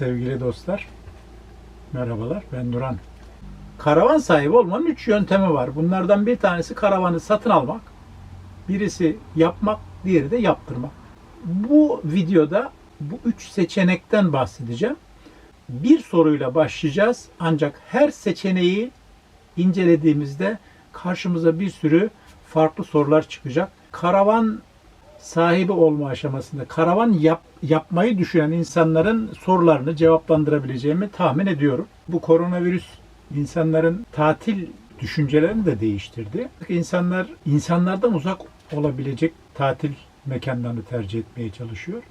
sevgili dostlar. Merhabalar, ben Duran. Karavan sahibi olmanın üç yöntemi var. Bunlardan bir tanesi karavanı satın almak, birisi yapmak, diğeri de yaptırmak. Bu videoda bu üç seçenekten bahsedeceğim. Bir soruyla başlayacağız ancak her seçeneği incelediğimizde karşımıza bir sürü farklı sorular çıkacak. Karavan sahibi olma aşamasında karavan yap, yapmayı düşünen insanların sorularını cevaplandırabileceğimi tahmin ediyorum. Bu koronavirüs insanların tatil düşüncelerini de değiştirdi. İnsanlar insanlardan uzak olabilecek tatil mekanlarını tercih etmeye çalışıyor.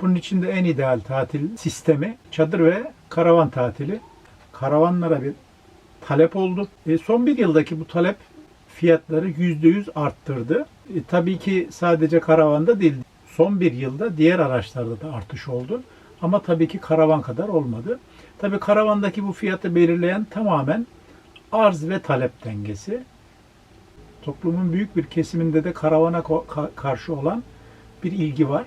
Bunun için de en ideal tatil sistemi çadır ve karavan tatili. Karavanlara bir talep oldu. E, son bir yıldaki bu talep fiyatları %100 arttırdı. E, tabii ki sadece karavanda değil, son bir yılda diğer araçlarda da artış oldu. Ama tabii ki karavan kadar olmadı. Tabii karavandaki bu fiyatı belirleyen tamamen arz ve talep dengesi. Toplumun büyük bir kesiminde de karavana karşı olan bir ilgi var.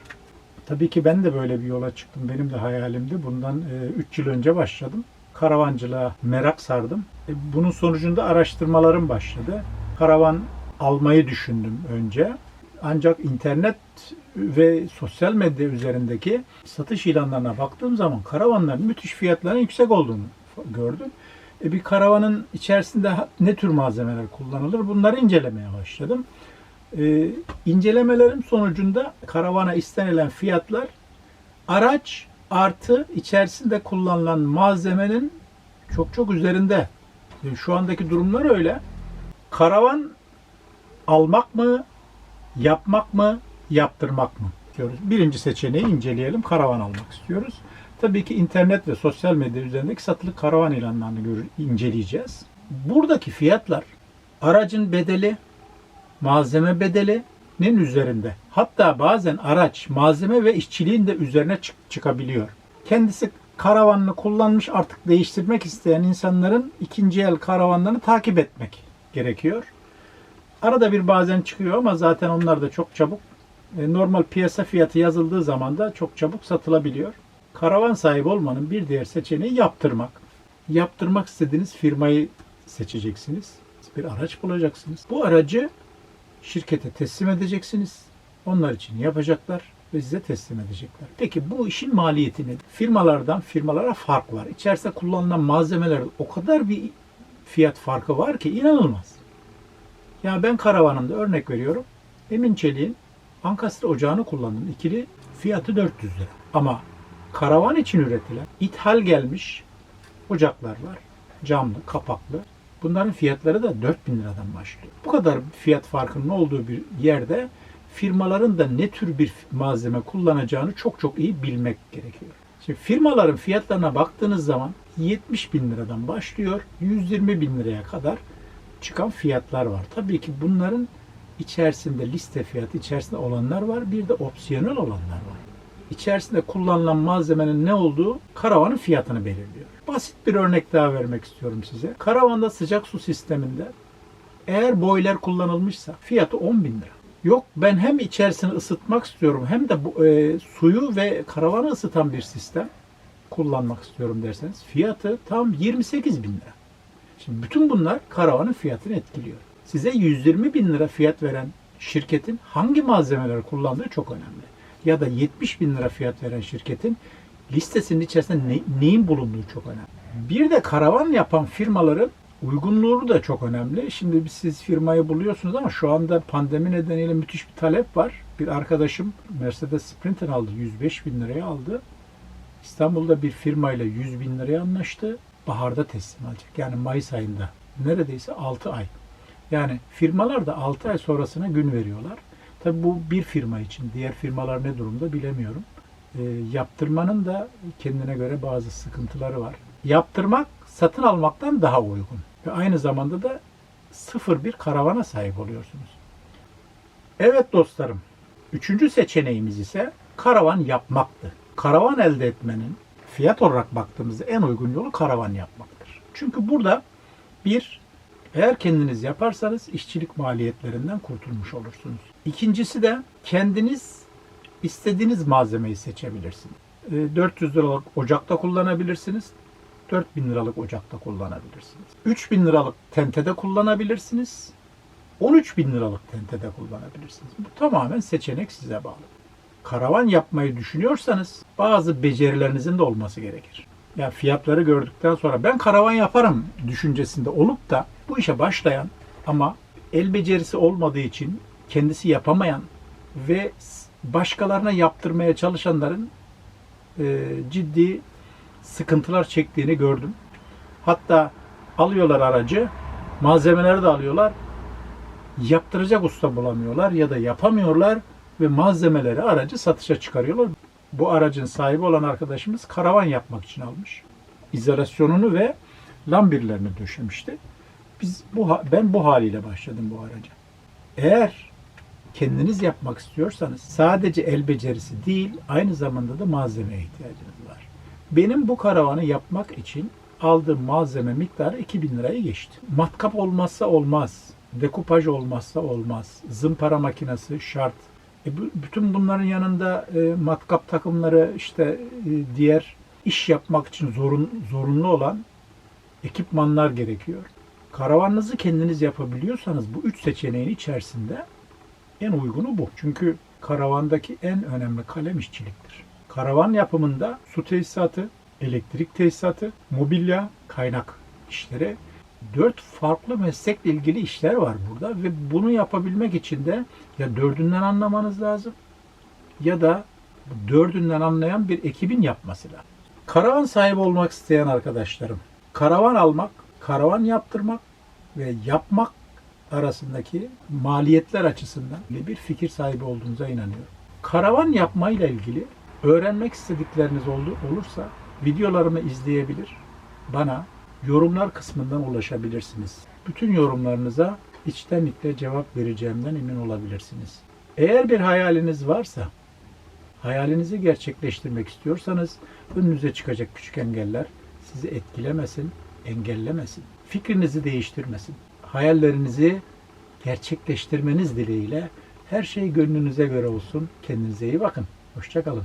Tabii ki ben de böyle bir yola çıktım. Benim de hayalimdi. Bundan 3 yıl önce başladım. Karavancılığa merak sardım. E, Bunun sonucunda araştırmalarım başladı. Karavan almayı düşündüm önce. Ancak internet ve sosyal medya üzerindeki satış ilanlarına baktığım zaman karavanların müthiş fiyatların yüksek olduğunu gördüm. E, bir karavanın içerisinde ne tür malzemeler kullanılır bunları incelemeye başladım. E, incelemelerim sonucunda karavana istenilen fiyatlar araç artı içerisinde kullanılan malzemenin çok çok üzerinde. E, şu andaki durumlar öyle. Karavan almak mı, yapmak mı, yaptırmak mı diyoruz. Birinci seçeneği inceleyelim. Karavan almak istiyoruz. Tabii ki internet ve sosyal medya üzerindeki satılık karavan ilanlarını görür, inceleyeceğiz. Buradaki fiyatlar aracın bedeli, malzeme bedelinin üzerinde. Hatta bazen araç, malzeme ve işçiliğin de üzerine çık- çıkabiliyor. Kendisi karavanını kullanmış artık değiştirmek isteyen insanların ikinci el karavanlarını takip etmek gerekiyor. Arada bir bazen çıkıyor ama zaten onlar da çok çabuk e, normal piyasa fiyatı yazıldığı zaman da çok çabuk satılabiliyor. Karavan sahibi olmanın bir diğer seçeneği yaptırmak. Yaptırmak istediğiniz firmayı seçeceksiniz. Bir araç bulacaksınız. Bu aracı şirkete teslim edeceksiniz. Onlar için yapacaklar ve size teslim edecekler. Peki bu işin maliyeti nedir? Firmalardan firmalara fark var. İçerisinde kullanılan malzemeler o kadar bir fiyat farkı var ki inanılmaz. Ya ben karavanımda örnek veriyorum. Emin Çelik'in Ankastre ocağını kullandım. İkili fiyatı 400 lira. Ama karavan için üretilen ithal gelmiş ocaklar var. Camlı, kapaklı. Bunların fiyatları da 4000 liradan başlıyor. Bu kadar fiyat farkının olduğu bir yerde firmaların da ne tür bir malzeme kullanacağını çok çok iyi bilmek gerekiyor. Şimdi firmaların fiyatlarına baktığınız zaman 70 bin liradan başlıyor 120 bin liraya kadar çıkan fiyatlar var. Tabii ki bunların içerisinde liste fiyatı içerisinde olanlar var. Bir de opsiyonel olanlar var. İçerisinde kullanılan malzemenin ne olduğu karavanın fiyatını belirliyor. Basit bir örnek daha vermek istiyorum size. Karavanda sıcak su sisteminde eğer boiler kullanılmışsa fiyatı 10 bin lira. Yok ben hem içerisini ısıtmak istiyorum hem de bu, e, suyu ve karavanı ısıtan bir sistem kullanmak istiyorum derseniz fiyatı tam 28 bin lira. Şimdi bütün bunlar karavanın fiyatını etkiliyor. Size 120 bin lira fiyat veren şirketin hangi malzemeleri kullandığı çok önemli. Ya da 70 bin lira fiyat veren şirketin listesinin içerisinde ne- neyin bulunduğu çok önemli. Bir de karavan yapan firmaların uygunluğu da çok önemli. Şimdi siz firmayı buluyorsunuz ama şu anda pandemi nedeniyle müthiş bir talep var. Bir arkadaşım Mercedes Sprinter aldı. 105 bin liraya aldı. İstanbul'da bir firmayla 100 bin liraya anlaştı. Baharda teslim alacak. Yani Mayıs ayında. Neredeyse 6 ay. Yani firmalar da 6 ay sonrasına gün veriyorlar. Tabi bu bir firma için. Diğer firmalar ne durumda bilemiyorum. E, yaptırmanın da kendine göre bazı sıkıntıları var. Yaptırmak satın almaktan daha uygun. Ve aynı zamanda da sıfır bir karavana sahip oluyorsunuz. Evet dostlarım. Üçüncü seçeneğimiz ise karavan yapmaktı. Karavan elde etmenin fiyat olarak baktığımızda en uygun yolu karavan yapmaktır. Çünkü burada bir, eğer kendiniz yaparsanız işçilik maliyetlerinden kurtulmuş olursunuz. İkincisi de kendiniz istediğiniz malzemeyi seçebilirsiniz. e, 400 liralık ocakta kullanabilirsiniz. 4000 liralık ocakta kullanabilirsiniz. 3000 liralık tentede kullanabilirsiniz. 13 bin liralık tentede kullanabilirsiniz. Bu tamamen seçenek size bağlı. Karavan yapmayı düşünüyorsanız bazı becerilerinizin de olması gerekir. Ya fiyatları gördükten sonra ben karavan yaparım düşüncesinde olup da bu işe başlayan ama el becerisi olmadığı için kendisi yapamayan ve başkalarına yaptırmaya çalışanların e, ciddi sıkıntılar çektiğini gördüm. Hatta alıyorlar aracı, malzemeleri de alıyorlar. Yaptıracak usta bulamıyorlar ya da yapamıyorlar ve malzemeleri aracı satışa çıkarıyorlar. Bu aracın sahibi olan arkadaşımız karavan yapmak için almış. İzolasyonunu ve lambirlerini döşemişti. Biz bu ben bu haliyle başladım bu araca. Eğer kendiniz yapmak istiyorsanız sadece el becerisi değil, aynı zamanda da malzemeye ihtiyacınız var. Benim bu karavanı yapmak için aldığım malzeme miktarı 2000 lirayı geçti. Matkap olmazsa olmaz. Dekupaj olmazsa olmaz. Zımpara makinesi şart. E, bütün bunların yanında e, matkap takımları işte e, diğer iş yapmak için zorun, zorunlu olan ekipmanlar gerekiyor. Karavanınızı kendiniz yapabiliyorsanız bu üç seçeneğin içerisinde en uygunu bu. Çünkü karavandaki en önemli kalem işçiliktir. Karavan yapımında su tesisatı, elektrik tesisatı, mobilya, kaynak işleri dört farklı meslekle ilgili işler var burada ve bunu yapabilmek için de ya dördünden anlamanız lazım ya da dördünden anlayan bir ekibin yapması lazım. Karavan sahibi olmak isteyen arkadaşlarım, karavan almak, karavan yaptırmak ve yapmak arasındaki maliyetler açısından bir fikir sahibi olduğunuza inanıyorum. Karavan yapmayla ilgili öğrenmek istedikleriniz olursa videolarımı izleyebilir, bana yorumlar kısmından ulaşabilirsiniz. Bütün yorumlarınıza içtenlikle cevap vereceğimden emin olabilirsiniz. Eğer bir hayaliniz varsa, hayalinizi gerçekleştirmek istiyorsanız önünüze çıkacak küçük engeller sizi etkilemesin, engellemesin. Fikrinizi değiştirmesin. Hayallerinizi gerçekleştirmeniz dileğiyle her şey gönlünüze göre olsun. Kendinize iyi bakın. Hoşçakalın.